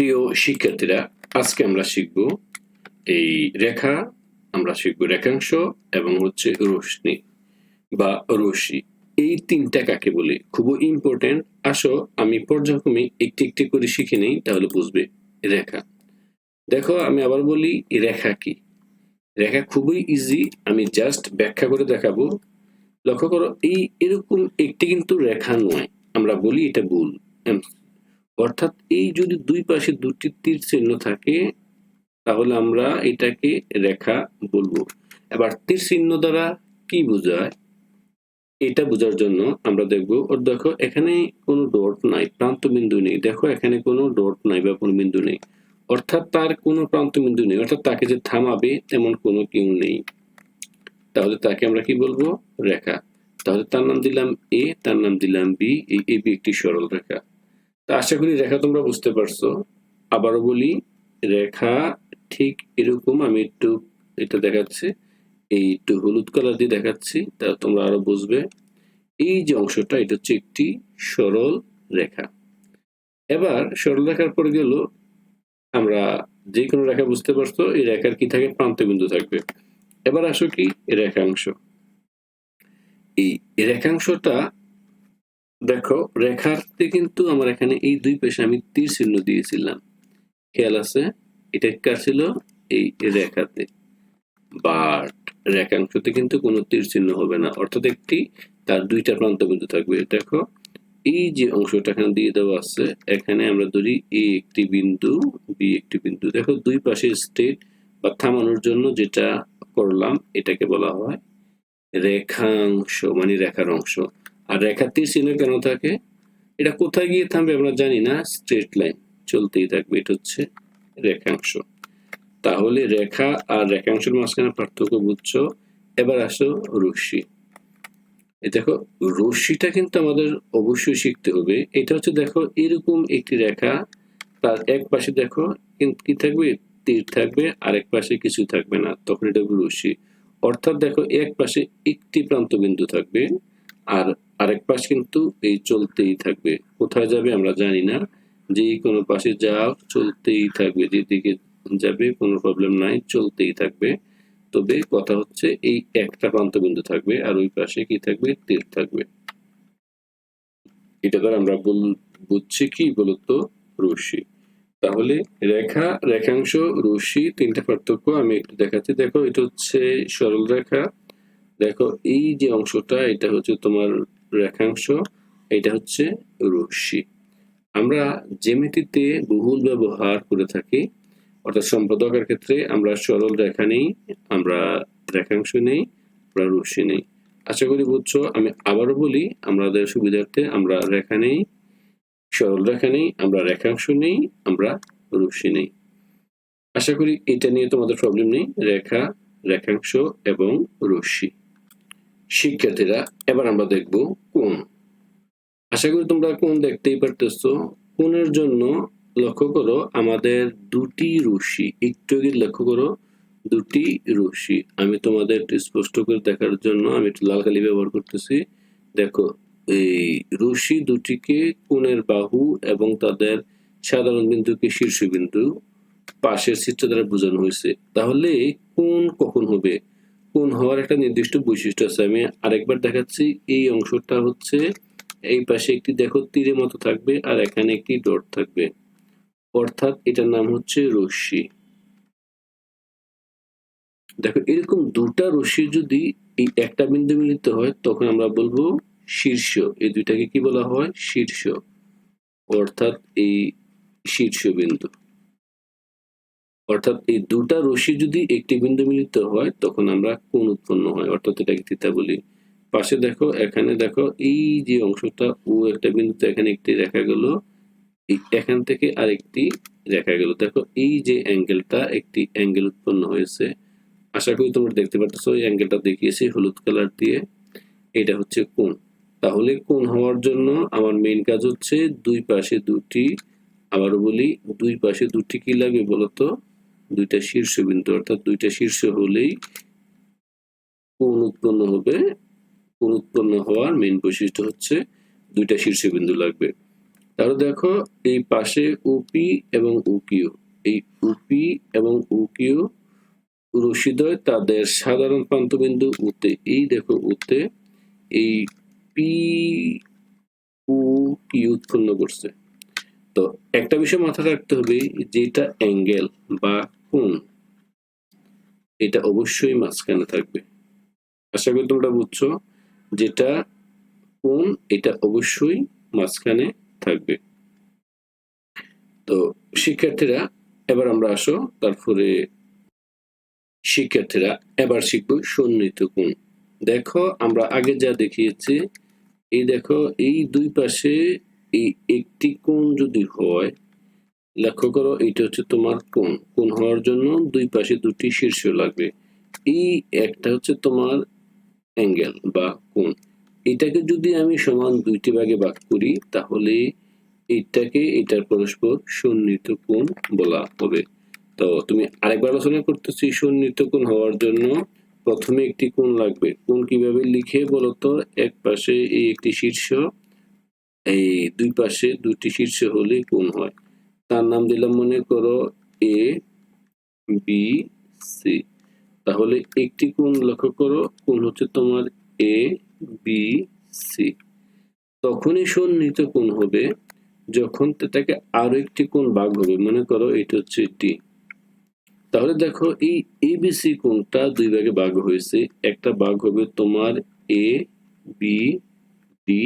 প্রিয় শিক্ষার্থীরা, আজকে আমরা শিখব এই রেখা, আমরা শিখব রেখাংশ এবং হচ্ছে রশ্মি বা রশ্মি। এই তিনটা কাকে বলে? খুবই ইম্পর্টেন্ট আসো, আমি পর্যায়ক্রমে একটি একটি করে শিখে নেই, তাহলে বুঝবে রেখা। দেখো, আমি আবার বলি, রেখা কি? রেখা খুবই ইজি আমি জাস্ট ব্যাখ্যা করে দেখাবো। লক্ষ্য করো, এই এরকম একটি কিন্তু রেখা নয়। আমরা বলি এটা ভুল। অর্থাৎ এই যদি দুই পাশে দুটি তীর চিহ্ন থাকে, তাহলে আমরা এটাকে রেখা বলব। এবার তীর চিহ্ন দ্বারা কি বোঝায়? এটা বোঝার জন্য আমরা দেখব, ওর দেখো এখানে কোনো ডট নাই প্রান্ত বিন্দু নেই। দেখো এখানে কোনো ডট নাই বা কোনো বিন্দু নেই। অর্থাৎ তার কোনো প্রান্ত বিন্দু নেই, অর্থাৎ তাকে যে থামাবে তেমন কোনো কেউ নেই। তাহলে তাকে আমরা কি বলব? রেখা। তাহলে তার নাম দিলাম এ তার নাম দিলাম বি এই বি একটি সরল রেখা তা আশা করি রেখা তোমরা বুঝতে পারছ। আবারও বলি, রেখা ঠিক এরকম আমি একটু এটা দেখাচ্ছি। এই একটু হলুদ কালার দিয়ে দেখাচ্ছি, তা তোমরা আরও বুঝবে। এই যে অংশটা, এটা হচ্ছে একটি সরল রেখা। এবার সরল রেখার পরে গেল, আমরা যে কোনো রেখা বুঝতে পারছ, এই রেখার কি থাকে? প্রান্ত বিন্দু থাকবে। এবার আসো কি? রেখাংশ। এই রেখাংশটা দেখো রেখাতে কিন্তু আমার এখানে এই দুই পেশে আমি তীর চিহ্ন দিয়েছিলাম। খেয়াল আছে? এটা কার ছিল? এই রেখাতে বাট রেখাংশতে কিন্তু কোনো তীর চিহ্ন হবে না। অর্থাৎ একটি, তার দুইটা প্রান্ত বিন্দু থাকবে। দেখো, এই যে অংশটা এখানে দিয়ে দেওয়া আছে, এখানে আমরা ধরি এ একটি বিন্দু, বি একটি বিন্দু। দেখো, দুই পাশে স্টেট বা থামানোর জন্য যেটা করলাম, এটাকে বলা হয় রেখাংশ মানে রেখার অংশ। আর রেখা তীর চিহ্ন কেন থাকে? এটা কোথায় গিয়ে থামবে আমরা জানি না স্ট্রেট লাইন চলতেই থাকবে, এটা হচ্ছে রেখাংশ। তাহলে রেখা আর রেখাংশের মাঝখানে পার্থক্য বুঝছ, এবার আসো রশ্মি। দেখো, রশ্মিটা কিন্তু আমাদের অবশ্যই শিখতে হবে। এটা হচ্ছে দেখো, এরকম একটি রেখা, তার এক পাশে দেখো কি থাকবে? তীর থাকবে আর এক পাশে কিছু থাকবে না, তখন এটা হবে রশ্মি। অর্থাৎ দেখো, এক পাশে একটি প্রান্ত বিন্দু থাকবে, আর আরেক পাশ কিন্তু এই চলতেই থাকবে। কোথায় যাবে আমরা জানি না। যে কোনো পাশে যাও, চলতেই থাকবে। যেদিকে যাবে, কোনো প্রবলেম নাই, চলতেই থাকবে। তবে কথা হচ্ছে, এই একটা প্রান্ত বিন্দু থাকবে আর ওই পাশে কি থাকবে? তীর থাকবে। এটা দ্বারা আমরা বুঝছি কি বলতো? রশ্মি। তাহলে রেখা, রেখাংশ, রশ্মি তিনটা পার্থক্য আমি একটু দেখাচ্ছি। দেখো, এটা হচ্ছে সরল রেখা দেখো, এই যে অংশটা, এটা হচ্ছে তোমার রেখাংশ, এটা হচ্ছে রশ্মি। আমরা জেমিতিতে বহুল ব্যবহার করে থাকি, অর্থাৎ সম্পাদকের ক্ষেত্রে আমরা সরল রেখা নেই, আমরা রেখাংশ নেই, আমরা রশ্মি নেই। আশা করি বুঝছ, আমি আবারও বলি, আমাদের সুবিধার্থে আমরা রেখা নেই, সরল রেখা নেই, আমরা রেখাংশ নেই, আমরা রশ্মি নেই। আশা করি এটা নিয়ে তোমাদের প্রবলেম নেই, রেখা, রেখাংশ এবং রশ্মি। শিক্ষার্থীরা, এবার আমরা দেখব কোন। আশা করি তোমরা কোন দেখতেই পারতেছো। কোনের জন্য লক্ষ্য করো, আমাদের দুটি রশ্মি, একটু লক্ষ্য করো, দুটি রশ্মি। আমি তোমাদের একটু স্পষ্ট করে দেখার জন্য আমি একটু লাল কালি ব্যবহার করতেছি। দেখো, এই রশ্মি দুটিকে কোণের বাহু এবং তাদের সাধারণ বিন্দুকে শীর্ষবিন্দু পাশের চিত্র দ্বারা বোঝানো হয়েছে। তাহলে কোন কখন হবে? কোন হওয়ার একটা নির্দিষ্ট বৈশিষ্ট্য আছে। আমি আরেকবার দেখাচ্ছি, এই অংশটা হচ্ছে এই পাশে একটি, দেখো, তীরের মতো থাকবে আর এখানে একটি ডট থাকবে। অর্থাৎ এটার নাম হচ্ছে রশ্মি। দেখো, এরকম দুটা রশ্মি যদি এই একটা বিন্দু মিলিত হয়, তখন আমরা বলব শীর্ষ। এই দুইটাকে কি বলা হয়? শীর্ষ। অর্থাৎ এই শীর্ষ বিন্দু। অর্থাৎ এই দুটা রশ্মি যদি একটি বিন্দু মিলিত হয়, তখন আমরা কোন উৎপন্ন হয়। অর্থাৎ এটাকে থিতা বলি। পাশে দেখো, এখানে দেখো, এই যে অংশটা, ও একটা বিন্দুতে এখানে একটি রেখা গেল এখান থেকে আরেকটি রেখা গেল। দেখো, এই যে অ্যাঙ্গেলটা একটি অ্যাঙ্গেল উৎপন্ন হয়েছে। আশা করি তোমরা দেখতে পাচ্ছ এই অ্যাঙ্গেলটা দেখিয়েছি হলুদ কালার দিয়ে। এটা হচ্ছে কোন তাহলে কোন হওয়ার জন্য আমার মেইন কাজ হচ্ছে দুই পাশে দুটি, আবারও বলি, দুই পাশে দুটি কি লাগবে বলতো দুইটা শীর্ষবিন্দু অর্থাৎ দুইটা শীর্ষ হলেই কোন উৎপন্ন হবে। কোন উৎপন্ন হওয়ার মেইন বৈশিষ্ট্য হচ্ছে দুইটা শীর্ষবিন্দু লাগবে। তাহলে দেখো, এই পাশে ওপি এবং উকিউ এই উপি এবং উকিউ রশিদয় তাদের সাধারণ প্রান্তবিন্দু উতে, এই দেখো উতে, এই পি উ কি উৎপন্ন করছে। তো একটা বিষয় মাথায় রাখতে হবে, যেটা অ্যাঙ্গেল বা কোণ এটা অবশ্যই মাঝখানে থাকবে। আশা করি তোমরা বুঝছ যেটা কোণ এটা অবশ্যই মাঝখানে থাকবে। তো শিক্ষার্থীরা, এবার আমরা আসো, তারপরে শিক্ষার্থীরা এবার শিখব সন্নিহিত কোণ। দেখো, আমরা আগে যা দেখিয়েছি, এই দেখো, এই দুই পাশে এই একটি কোণ যদি হয় লক্ষ্য করো, এটা হচ্ছে তোমার কোণ। কোণ হওয়ার জন্য দুই পাশে দুটি শীর্ষ লাগবে। এই একটা হচ্ছে তোমার অ্যাঙ্গেল বা কোণ। এটাকে যদি আমি সমান দুইটি ভাগে ভাগ করি, তাহলে এইটাকে এটার পরস্পর সন্নিহিত কোণ বলা হবে। তো তুমি আরেকবার আলোচনা করতেছি, সন্নিহিত কোণ হওয়ার জন্য প্রথমে একটি কোণ লাগবে। কোণ কীভাবে লিখে বলতো? এক পাশে এই একটি শীর্ষ, এই দুই পাশে দুটি শীর্ষ হলে কোণ হয়। তার নাম দিলাম মনে করো এ, বি, সি। তাহলে একটি কোণ লক্ষ্য করো, কোণ হচ্ছে তোমার এ, বি, সি। তখনই সন্নিহিত কোণ হবে, যখন তাকে আরও একটি কোণ ভাগ হবে। মনে করো এটা হচ্ছে ডি। তাহলে দেখো এই এবিসি কোণটা দুই ভাগে ভাগ হয়েছে। একটা ভাগ হবে তোমার এ, বি, ডি,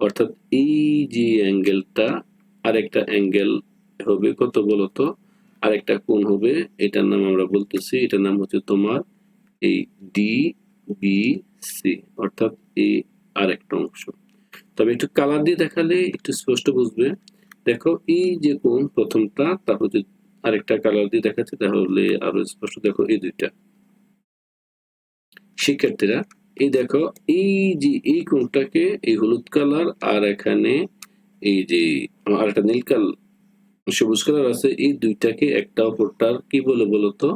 অর্থাৎ এই যে অ্যাঙ্গেলটা, আরেকটা অ্যাঙ্গেল হবে? কত বলতো আরেকটা কোণ হবে, এটার নাম আমরা বলতেছি, এটার নাম হচ্ছে তোমার এই ডি বি সি অর্থাৎ এই আরেকটা অংশ। তবে একটু কালার দিয়ে দেখালে একটু স্পষ্ট বুঝবে। দেখো, এই যে কোণ প্রথমটা তারপর যে আরেকটা কালার দিয়ে দেখাচ্ছে, তাহলে আরও স্পষ্ট দেখো এই দুইটা। শিক্ষার্থীরা, এই দেখো, এই যে এই কোণটাকে এই হলুদ কালার আর এখানে এই যে আরেকটা নীল কালার সবুজ কালার আছে, এই দুইটাকে একটা অপরটার কি বলে বলতো?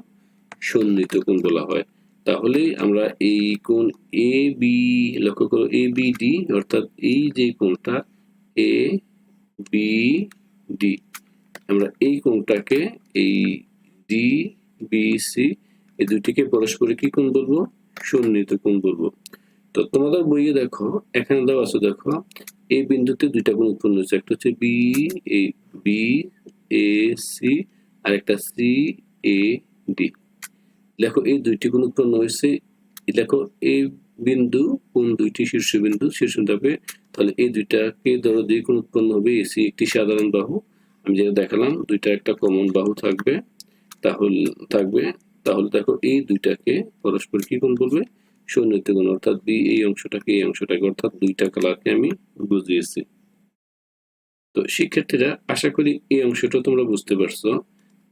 সন্নিহিত কোণ বলা হয়। তাহলে আমরা এই কোণ এ বি লক্ষ্য করো এ বি ডি অর্থাৎ এই যে কোণটা এ বি ডি আমরা এই কোণটাকে, এই ডি বি সি এই দুইটিকে পরস্পরে কি কোণ বলব? সন্নিহিত কোণ বলব। তো তোমাদের বইয়ে দেখো, এখানে দেওয়া আছে দেখো এই বিন্দুতে দুইটা কোণ উৎপন্ন হয়েছে। একটা হচ্ছে B A B A C আর একটা সি এ ডি লেখো এই দুইটি কোণ উৎপন্ন হয়েছে। লেখো এই বিন্দু কোন দুইটি শীর্ষবিন্দু শীর্ষ হবে, তাহলে এই দুইটাকে ধরো দুই কোণ উৎপন্ন হবে এসি একটি সাধারণ বাহু। আমি যেটা দেখালাম, দুইটা একটা কমন বাহু থাকবে। তাহলে থাকবে, তাহলে দেখো, এই দুইটাকে পরস্পর কি কোণ বলবে সন্নিহিত কোণ অর্থাৎ বি এই অংশটাকে এই অংশটাকে, অর্থাৎ দুইটা কালারকে আমি বুঝিয়েছি। তো শিক্ষার্থীরা, আশা করি এই অংশটা তোমরা বুঝতে পারছ।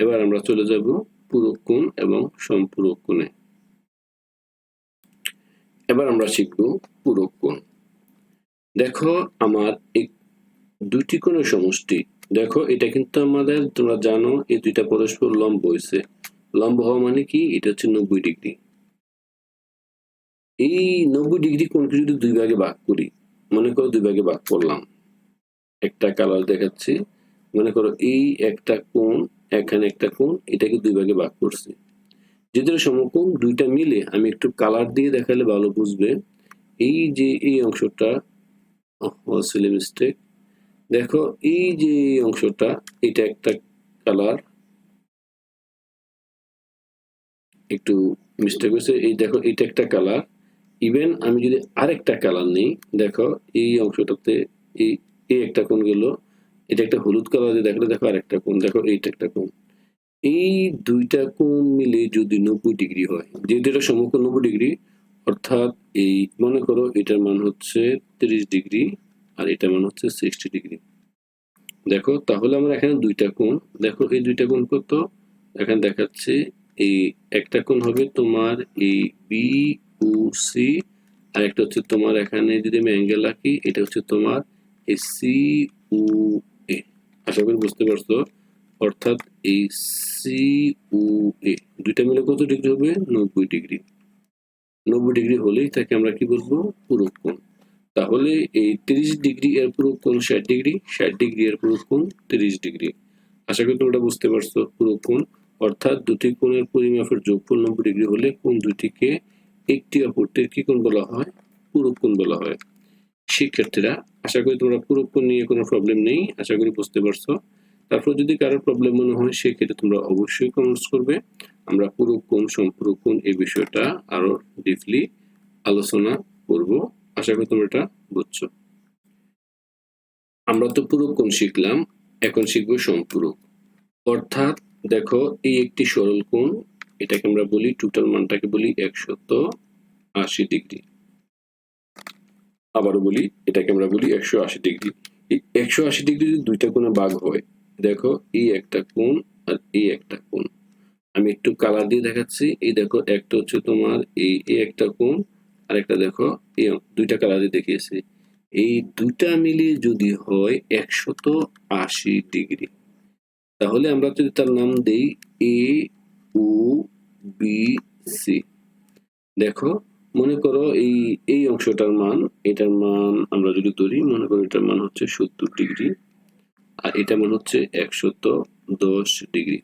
এবার আমরা চলে যাব পূরক কোণ এবং সম্পূরক কোণে। এবার আমরা শিখব পূরক কোণ। দেখো, আমার এই দুইটি কোণের সমষ্টি। দেখো, এটা কিন্তু আমাদের, তোমরা জানো, এই দুইটা পরস্পর লম্ব হয়েছে লম্ব হওয়া মানে কি? এটা হচ্ছে নব্বই ডিগ্রি। এই নব্বই ডিগ্রি কোণকে যদি দুই ভাগে ভাগ করি, মনে করো দুই ভাগে ভাগ করলাম। একটা কালার দেখাচ্ছি, মনে করো এই একটা কোণ, এখানে একটা কোণ, এটাকে দুই ভাগে ভাগ করছি। যদি সমকোণ দুইটা মিলে আমি একটু কালার দিয়ে দেখালে ভালো বুঝবে। এই যে এই অংশটা মিস্টেক দেখো, এই যে অংশটা, এটা একটা কালার। একটু মিস্টেক হয়েছে। এই দেখো, এটা একটা কালার। ইভেন আমি যদি আরেকটা কালার নিই, দেখো, এই অংশটাতে এই এই একটা কোণ গেল, এটা একটা হলুদ কালার দিয়ে দেখলে দেখো আরেকটা কোণ, দেখো এইটা একটা কোণ। এই দুইটা কোণ মিলে যদি নব্বই ডিগ্রি হয়, যেহেতু এটা সমকোণ নব্বই ডিগ্রি অর্থাৎ এই, মনে করো এটার মান হচ্ছে তিরিশ ডিগ্রি আর এটার মান হচ্ছে সিক্সটি ডিগ্রি দেখো, তাহলে আমরা এখানে দুইটা কোণ, দেখো এই দুইটা কোণ কত? এখানে দেখাচ্ছে এই একটা কোণ হবে তোমার এই বি ও সি আর একটা হচ্ছে তোমার এখানে যদি আমি অ্যাঙ্গেল রাখি, এটা হচ্ছে তোমার এই সি ও এ আশা করি বুঝতে পারছ? অর্থাৎ এই সি ও এ দুইটা মিলে কত ডিগ্রি হবে? নব্বই ডিগ্রি নব্বই ডিগ্রি হলেই তাকে আমরা কি বলব? পূরক কোণ তাহলে এই তিরিশ ডিগ্রি এর পুরো কোণ ষাট ডিগ্রি ষাট ডিগ্রি এর পুরো কোণ তিরিশ ডিগ্রি আশা করি তোমরা বুঝতে পারছ পুরো কোণ অর্থাৎ দুটি কোণের পরিমাপের যোগফল নব্বই ডিগ্রি হলে কোণ দুটিকে একটি অপরটির কি কোণ বলা হয়? পুরো কোণ বলা হয়। শিক্ষার্থীরা, আশা করি তোমরা পুরো কোণ নিয়ে কোনো প্রবলেম নেই, আশা করি বুঝতে পারছ। তারপর যদি কারোর প্রবলেম মনে হয়, সেক্ষেত্রে তোমরা অবশ্যই কমেন্টস করবে। আমরা পুরো কোণ সম্পূরক কোণ এই বিষয়টা আরও ডিপলি আলোচনা করব। আশা করি তোমরা এটা বুঝছ। আমরা তো পুরো কোণ শিখলাম, এখন শিখব সম্পূরক অর্থাৎ দেখো, এই একটি সরল কোণ এটাকে আমরা বলি টোটাল মানটাকে বলি একশত আশি ডিগ্রি আবারও বলি, এটাকে আমরা বলি একশো আশি ডিগ্রি এই একশো আশি ডিগ্রি যদি দুইটা কোণে বাঘ হয়, দেখো এই একটা কোণ আর এই একটা কোণ। আমি একটু কালার দিয়ে দেখাচ্ছি। এই দেখো, একটা হচ্ছে তোমার এই এই একটা কোণ, আর একটা দেখো, এই দুইটা কালার দিয়ে দেখিয়েছি। এই দুইটা মিলিয়ে যদি হয় একশত আশি ডিগ্রি তাহলে আমরা যদি তার নাম দেই এ ও বি, সি। দেখো, মনে করো এই এই অংশটার মান, এটার মান আমরা যদি ধরি, মনে করো এটার মান হচ্ছে সত্তর ডিগ্রি। আর এটা মান হচ্ছে একশত দশ ডিগ্রি।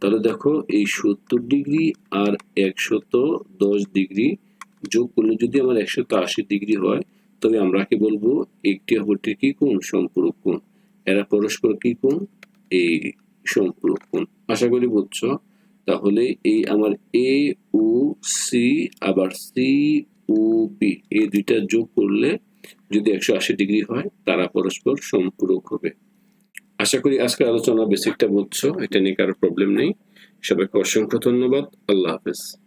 তাহলে দেখো, এই সত্তর ডিগ্রি আর একশত দশ ডিগ্রি যোগ করলে যদি আমার একশত আশি ডিগ্রি হয়, তবে আমরা কি বলব, একটি অপরটির কি কোণ? সম্পূরক কোণ। এরা পরস্পর কি কোণ? এই সম্পূরক কোণ। আশা করি বুঝছ? তাহলে এই আমার এ ও সি আবার সি ও পি এই দুইটা যোগ করলে যদি একশো আশি ডিগ্রি হয়, তারা পরস্পর সম্পূরক হবে। আশা করি আজকের আলোচনা বেসিকটা বুঝছ এটা নিয়ে কারও প্রবলেম নেই। সবাইকে অসংখ্য ধন্যবাদ। আল্লাহ হাফেজ।